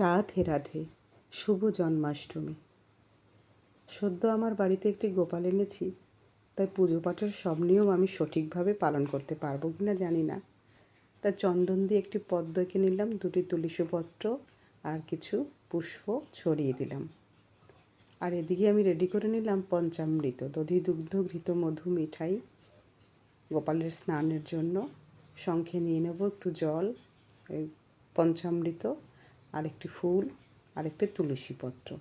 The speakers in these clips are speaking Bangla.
রাধে রাধে, শুভ জন্মাষ্টমী। সদ্য আমার বাড়িতে একটি গোপাল এনেছি, তাই পুজো পাঠের সব নিয়ম আমি সঠিকভাবে পালন করতে পারব কি না জানি না। তা চন্দন দিয়ে একটি পদ্ম এঁকে নিলাম, দুটি তুলসীপত্র আর কিছু পুষ্প ছড়িয়ে দিলাম। আর এদিকে আমি রেডি করে নিলাম পঞ্চামৃত, দধি, দুগ্ধ, ঘৃত, মধু, মিঠাই। গোপালের স্নানের জন্য শঙ্খে নিয়ে নেব একটু জল পঞ্চামৃত আরেকটি ফুল, আরেকটি তুলসী পত্র।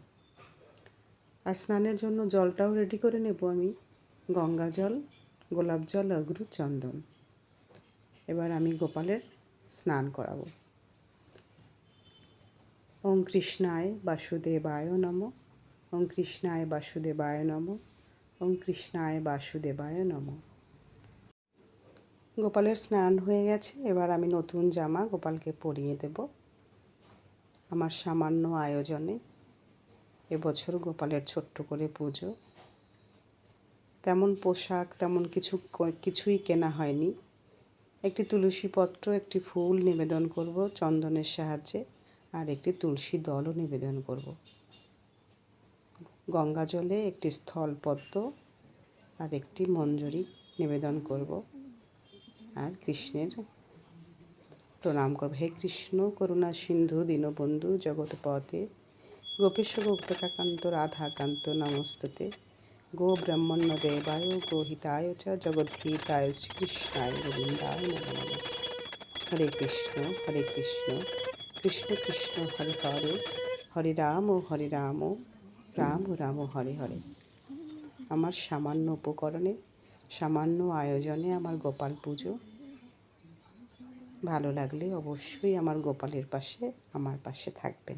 আর স্নানের জন্য জলটাও রেডি করে নেব আমি। গঙ্গা জল, গোলাপ জল, অগ্রু চন্দন। এবার আমি গোপালের স্নান করাবো। ওম কৃষ্ণায় বাসুদেবায় নম। ওম কৃষ্ণায় বাসুদেবায় নম। ওম কৃষ্ণায় বাসুদেবায় নম। গোপালের স্নান হয়ে গেছে। এবার আমি নতুন জামা গোপালকে পরিয়ে দেব। আমার সামান্য আয়োজনে এবছর গোপালের ছোট্ট করে পুজো। তেমন পোশাক, তেমন কিছু কিছুই কেনা হয়নি। একটি তুলসী পত্র, একটি ফুল নিবেদন করব চন্দনের সাহায্যে আর একটি তুলসী দলও নিবেদন করব। গঙ্গা জলে একটি স্থলপদ্ম আর একটি মঞ্জুরি নিবেদন করব। আর কৃষ্ণের প্রণাম করব। হে কৃষ্ণ, করুণা, সিন্ধু, দীনবন্ধু, জগৎপথে। গোপেশ গোপ্তকাকান্ত রাধাকান্ত, নমস্ততে। গো ব্রহ্মণ্য দেবায়, গো হিতায়, চ জগদ্ধিতায় শ্রীকৃষ্ণায়, গোবিন্দায় নম হরে কৃষ্ণ হরে কৃষ্ণ। কৃষ্ণ কৃষ্ণ, হরে হরে। হরে রাম ও হরে রাম। রাম রাম, হরে হরে। আমার সামান্য উপকরণে, সামান্য আয়োজনে আমার গোপাল পুজো। ভালো লাগলে অবশ্যই আমার গোপালের পাশে আমার পাশে থাকবেন।